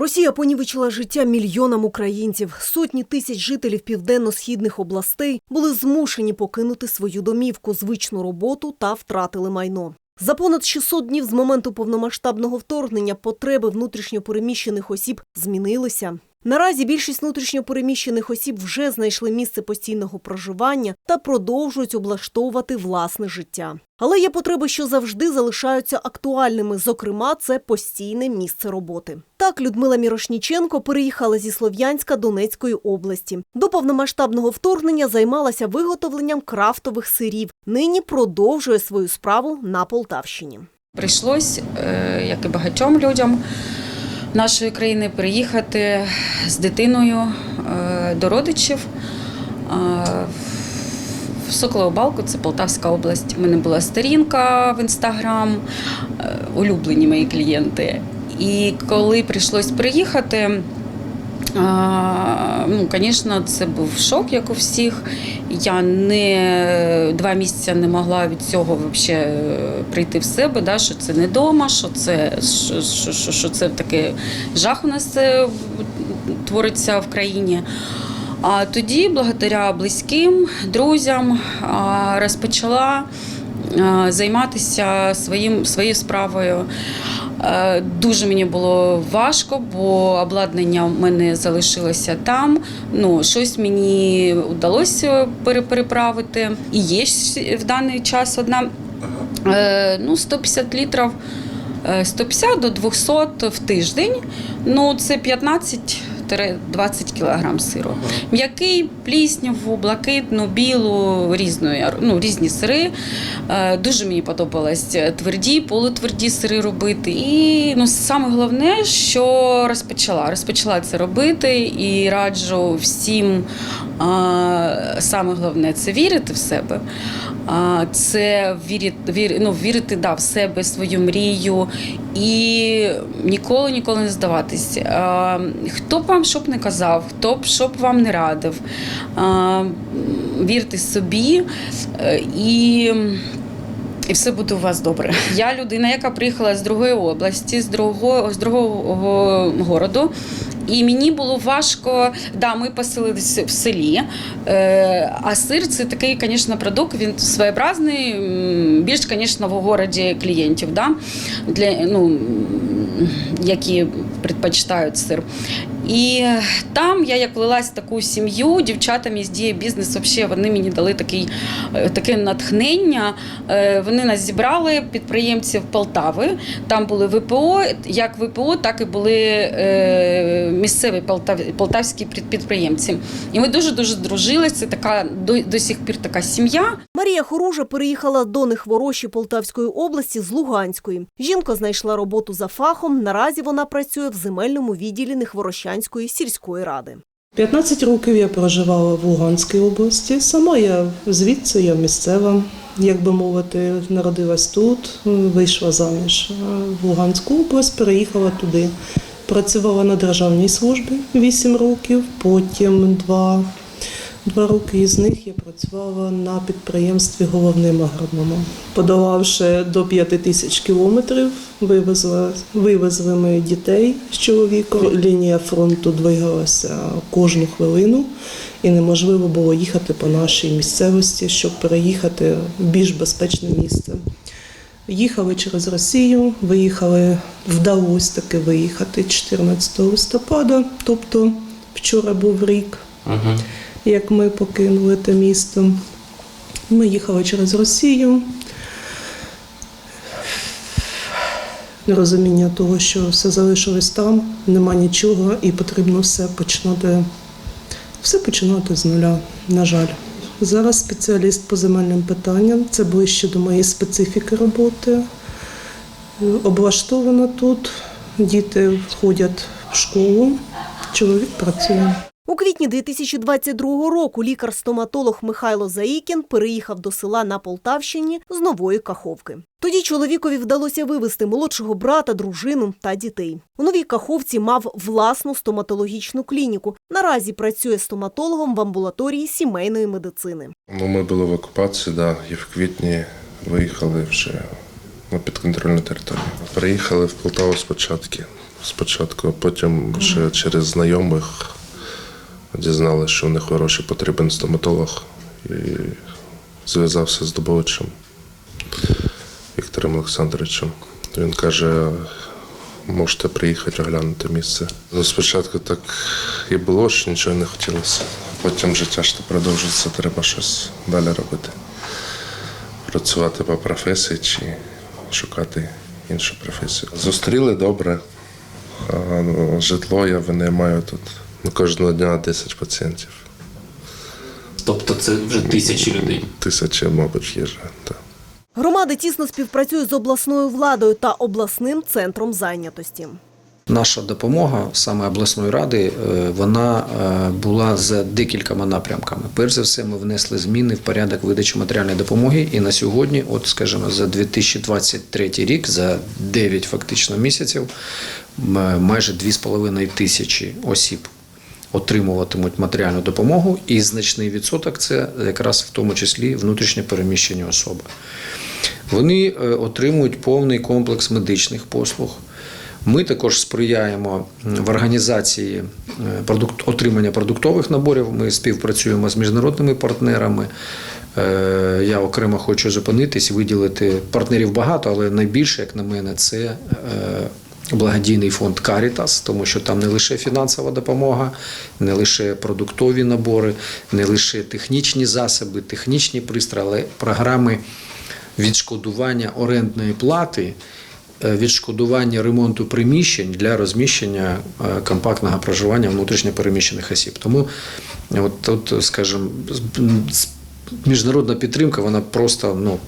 Росія понівечила життя мільйонам українців. Сотні тисяч жителів південно-східних областей були змушені покинути свою домівку, звичну роботу та втратили майно. За понад 600 днів з моменту повномасштабного вторгнення потреби внутрішньопереміщених осіб змінилися. Наразі більшість внутрішньопереміщених осіб вже знайшли місце постійного проживання та продовжують облаштовувати власне життя. Але є потреби, що завжди залишаються актуальними. Зокрема, це постійне місце роботи. Так, Людмила Мірошніченко переїхала зі Слов'янська Донецької області. До повномасштабного вторгнення займалася виготовленням крафтових сирів. Нині продовжує свою справу на Полтавщині. Прийшлось, е, як і багатьом людям нашої країни, приїхати з дитиною е, до родичів. Е, В Соколобалку, це Полтавська область. У мене була сторінка в інстаграм, е, улюблені мої клієнти. І коли прийшлось приїхати, Ну, звісно, це був шок, як у всіх. Я не два місяці не могла від цього вообще прийти в себе, да, що це не вдома, що це, що, що, що, це таке жах у нас е, твориться в країні. А тоді, благодаря близьким, друзям, розпочала займатися своїм, своєю справою. Е, Дуже мені було важко, бо обладнання в мене залишилося там. Ну, щось мені вдалося переправити. І є в даний час одна е, ну, 150 літрів. е, 150 до 200 в тиждень. Ну, це 15-20 кілограм сиру. М'який, плісняву, блакитну, білу, різної, ну, різні сири. Е, Дуже мені подобалось тверді, полутверді сири робити. І ну, саме головне, що розпочала. Розпочала це робити і раджу всім. А, Саме головне це вірити в себе. А, Це вірити, вір, ну, вірити да, в себе, свою мрію і ніколи ніколи не здаватись. А, Хто б вам що б не казав, хто б що б вам не радив. А, Вірте собі е, і. І все буде у вас добре. Я людина, яка приїхала з другої області, з другого, з другого городу. І мені було важко, да, ми поселилися в селі, е, а сир це такий, звісно, продукт, він своєобразний, більш, звісно, в городі клієнтів, да, для, ну, які предпочитають сир. І там я як влилась в таку сім'ю, дівчатам із діє бізнес, взагалі вони мені дали такий, е, таке натхнення. Е, Вони нас зібрали, підприємців Полтави. Там були ВПО, як ВПО, так і були е, місцеві полтав- полтавські підприємці. І ми дуже-дуже здружилися. Це така до, до сих пір така сім'я. Марія Хоружа переїхала до Нехворощі Полтавської області з Луганської. Жінка знайшла роботу за фахом. Наразі вона працює в земельному відділі Нехворощанської сільської ради. 15 років я проживала в Луганській області. Сама я звідси, я місцева, як би мовити, народилась тут, вийшла заміж в Луганську область, переїхала туди. Працювала на державній службі 8 років, потім 2, 2 роки із них я працювала на підприємстві головним агрономом. Подолавши до 5 тисяч кілометрів, вивезла, вивезли ми дітей з чоловіком. Лінія фронту двигалася кожну хвилину, і неможливо було їхати по нашій місцевості, щоб переїхати в більш безпечне місце. Їхали через Росію, виїхали, вдалося таки виїхати 14 листопада, тобто вчора був рік, як ми покинули те місто. Ми їхали через Росію. Розуміння того, що все залишилось там, нема нічого, і потрібно все починати, все починати з нуля, на жаль. Зараз спеціаліст по земельним питанням, це ближче до моєї специфіки роботи. Облаштовано тут, діти ходять в школу, чоловік працює. У квітні 2022 року лікар-стоматолог Михайло Заїкін переїхав до села на Полтавщині з нової Каховки. Тоді чоловікові вдалося вивезти молодшого брата, дружину та дітей. У новій Каховці мав власну стоматологічну клініку. Наразі працює стоматологом в амбулаторії сімейної медицини. Ну, ми були в окупації, да, і в квітні виїхали вже на підконтрольну територію. Приїхали в Полтаву спочатку. спочатку, потім ще через знайомих дізналися, що в них в Ороші потрібен стоматолог. І зв'язався з Дубовичем Віктором Олександровичем. Він каже, можете приїхати оглянути місце. Ну, спочатку так і було, що нічого не хотілося. Потім життя ж продовжується, треба щось далі робити. Працювати по професії чи шукати іншу професію. Зустріли добре. Ну, Житло я винаймаю тут. Ну, кожного дня 10 пацієнтів. Тобто це вже тисячі людей. Тисяча, мабуть, їжа. Так. Громада тісно співпрацює з обласною владою та обласним центром зайнятості. Наша допомога саме обласної ради е, вона е, була за декількома напрямками. Перш за все, ми внесли зміни в порядок видачі матеріальної допомоги. І на сьогодні, от скажімо, за 2023 рік, за 9 фактично місяців, майже 2,5 тисячі осіб отримуватимуть матеріальну допомогу, і значний відсоток це якраз в тому числі внутрішньо переміщені особи. Вони е, отримують повний комплекс медичних послуг. Ми також сприяємо в організації е, продукт, отримання продуктових наборів. Ми співпрацюємо з міжнародними партнерами. Е, Я окремо хочу зупинитись, виділити партнерів багато, але найбільше, як на мене, це благодійний фонд Caritas, тому що там не лише фінансова допомога, не лише продуктові набори, не лише технічні засоби, технічні пристрої, але програми відшкодування орендної плати, е, відшкодування ремонту приміщень для розміщення е, компактного проживання внутрішньопереміщених осіб. Тому от тут, скажімо, міжнародна підтримка вона просто ну,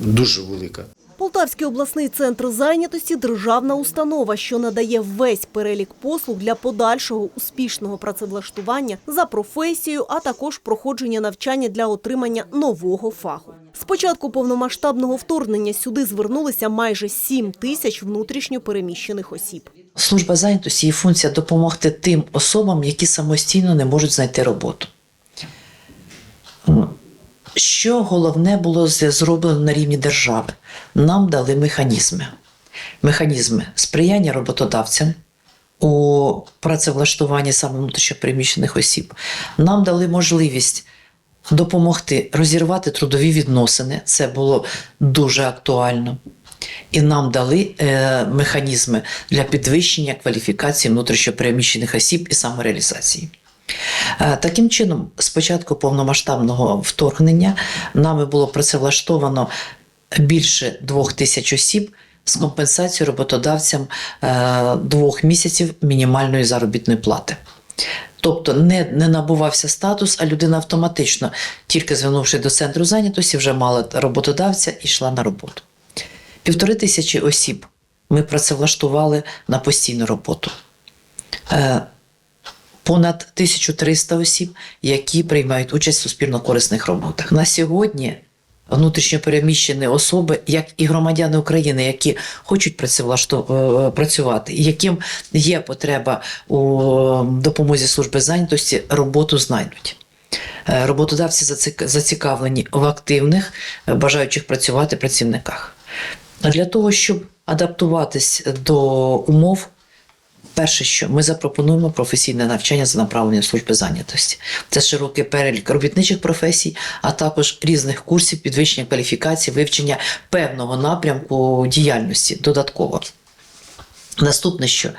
дуже велика. Полтавський обласний центр зайнятості – державна установа, що надає весь перелік послуг для подальшого успішного працевлаштування за професією, а також проходження навчання для отримання нового фаху. З початку повномасштабного вторгнення сюди звернулися майже 7 тисяч внутрішньо переміщених осіб. Служба зайнятості її функція допомогти тим особам, які самостійно не можуть знайти роботу. Що головне було зроблено на рівні держави? Нам дали механізми. Механізми сприяння роботодавцям у працевлаштуванні саме внутрішньопереміщених осіб. Нам дали можливість допомогти розірвати трудові відносини. Це було дуже актуально. І нам дали е, механізми для підвищення кваліфікації внутрішньопереміщених осіб і самореалізації. Е, Таким чином, з початку повномасштабного вторгнення нами було працевлаштовано більше двох тисяч осіб з компенсацією роботодавцям е, двох місяців мінімальної заробітної плати. Тобто не, не набувався статус, а людина автоматично, тільки звернувши до центру зайнятості, вже мала роботодавця і йшла на роботу. Півтори тисячі осіб ми працевлаштували на постійну роботу. Е, Понад 1300 осіб, які приймають участь в суспільно-корисних роботах. На сьогодні внутрішньо переміщені особи, як і громадяни України, які хочуть працевлаштов- е, працювати, яким є потреба у допомозі служби зайнятості, роботу знайдуть. Е, Роботодавці зацікавлені в активних, е, бажаючих працювати працівниках. Для того, щоб адаптуватись до умов, перше, що ми запропонуємо професійне навчання за направленням служби зайнятості. Це широкий перелік робітничих професій, а також різних курсів підвищення кваліфікації, вивчення певного напрямку діяльності додатково. Наступне, що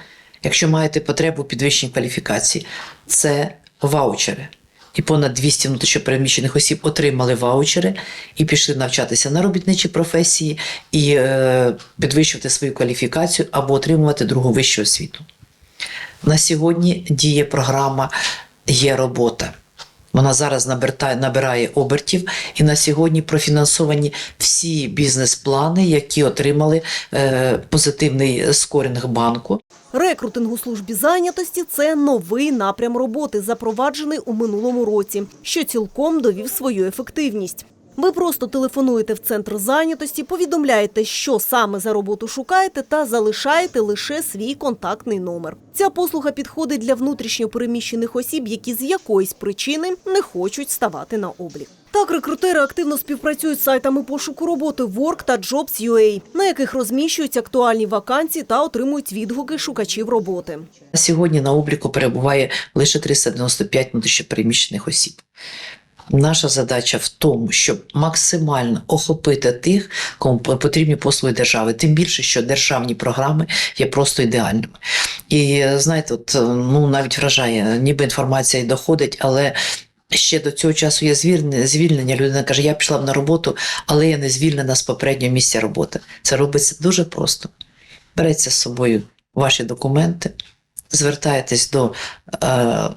якщо маєте потребу у підвищенні кваліфікації, це ваучери. І понад 200 внутрішньопереміщених осіб отримали ваучери і пішли навчатися на робітничі професії і е, підвищувати свою кваліфікацію або отримувати другу вищу освіту. На сьогодні діє програма Є робота. Вона зараз набирає, набирає обертів, і на сьогодні профінансовані всі бізнес-плани, які отримали е, позитивний скорінг банку. Рекрутинг у службі зайнятості – це новий напрям роботи, запроваджений у минулому році, що цілком довів свою ефективність. Ви просто телефонуєте в центр зайнятості, повідомляєте, що саме за роботу шукаєте, та залишаєте лише свій контактний номер. Ця послуга підходить для внутрішньо переміщених осіб, які з якоїсь причини не хочуть ставати на облік. Так, рекрутери активно співпрацюють з сайтами пошуку роботи Work та Jobs.ua, на яких розміщують актуальні вакансії та отримують відгуки шукачів роботи. Сьогодні на обліку перебуває лише 395 внутрішньопереміщених осіб. Наша задача в тому, щоб максимально охопити тих, кому потрібні послуги держави. Тим більше, що державні програми є просто ідеальними. І знаєте, от, ну навіть вражає, ніби інформація й доходить, але. Ще до цього часу є звільнення. Людина каже, я пішла на роботу, але я не звільнена з попереднього місця роботи. Це робиться дуже просто. Береться з собою ваші документи, звертаєтесь до е,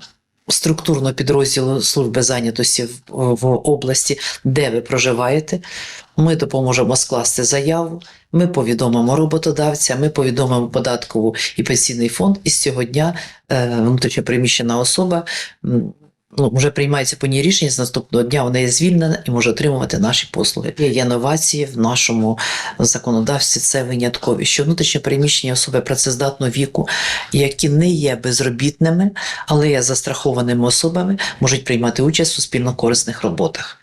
структурного підрозділу служби зайнятості в, області, де ви проживаєте. Ми допоможемо скласти заяву, ми повідомимо роботодавця, ми повідомимо податкову і пенсійний фонд. І з цього дня внутрішньо внутрішньопереміщена особа. Ну, вже приймається по ній рішення з наступного дня. Вона є звільнена і може отримувати наші послуги. Є новації в нашому законодавстві. Це виняткові, що внутрішнє приміщення особи працездатного віку, які не є безробітними, але є застрахованими особами, можуть приймати участь у спільно корисних роботах.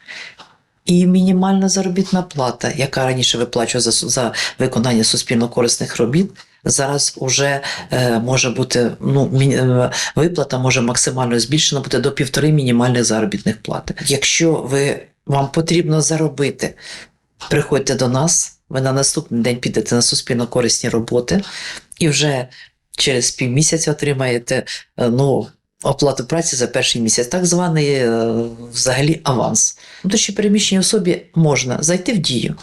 І мінімальна заробітна плата, яка раніше виплачувала за, за виконання суспільно-корисних робіт, зараз уже е, може бути ну, е, виплата може максимально збільшена бути до півтори мінімальних заробітних плати. Якщо ви вам потрібно заробити, приходьте до нас. Ви на наступний день підете на суспільно-корисні роботи і вже через півмісяця отримаєте е, ну, оплату праці за перший місяць, так званий е, взагалі аванс. Внутрішньо переміщеній особі можна зайти в дію,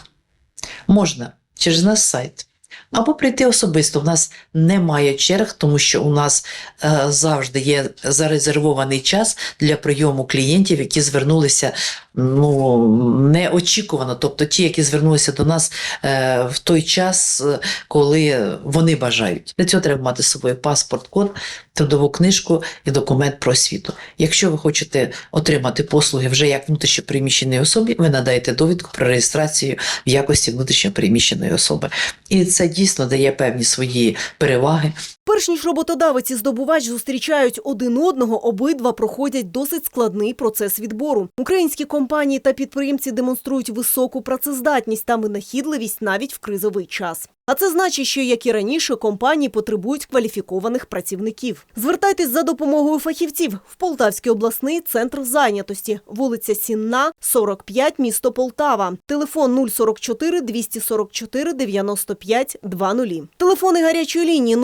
можна через наш сайт. Або прийти особисто. У нас немає черг, тому що у нас е, завжди є зарезервований час для прийому клієнтів, які звернулися ну, неочікувано. Тобто ті, які звернулися до нас е, в той час, е, коли вони бажають. Для цього треба мати з собою паспорт, код, трудову книжку і документ про освіту. Якщо ви хочете отримати послуги вже як внутрішньопереміщеної особі, ви надаєте довідку про реєстрацію в якості внутрішньопереміщеної особи. І це дійсно дає певні свої переваги. Перш ніж роботодавець і здобувач зустрічають один одного, обидва проходять досить складний процес відбору. Українські компанії та підприємці демонструють високу працездатність та винахідливість навіть в кризовий час. А це значить, що як і раніше, компанії потребують кваліфікованих працівників. Звертайтесь за допомогою фахівців в Полтавський обласний центр зайнятості, вулиця Сінна, 45, місто Полтава. Телефон 044 244 95 20. Телефони гарячої лінії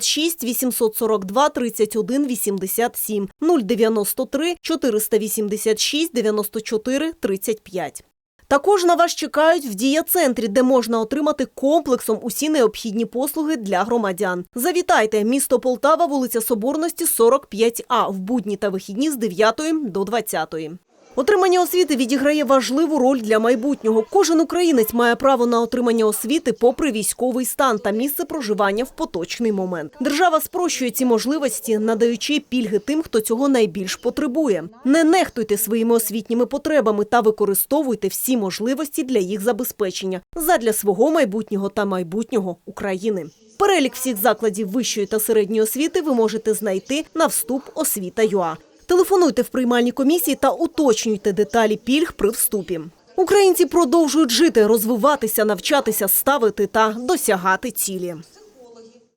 066 842 31 87 093 486 94 35. Також на вас чекають в дія-центрі, де можна отримати комплексом усі необхідні послуги для громадян. Завітайте, місто Полтава, вулиця Соборності, 45А, в будні та вихідні з 9 до 20. Отримання освіти відіграє важливу роль для майбутнього. Кожен українець має право на отримання освіти попри військовий стан та місце проживання в поточний момент. Держава спрощує ці можливості, надаючи пільги тим, хто цього найбільш потребує. Не нехтуйте своїми освітніми потребами та використовуйте всі можливості для їх забезпечення задля свого майбутнього та майбутнього України. Перелік всіх закладів вищої та середньої освіти ви можете знайти на вступ освіта.ЮА. Телефонуйте в приймальні комісії та уточнюйте деталі пільг при вступі. Українці продовжують жити, розвиватися, навчатися, ставити та досягати цілі.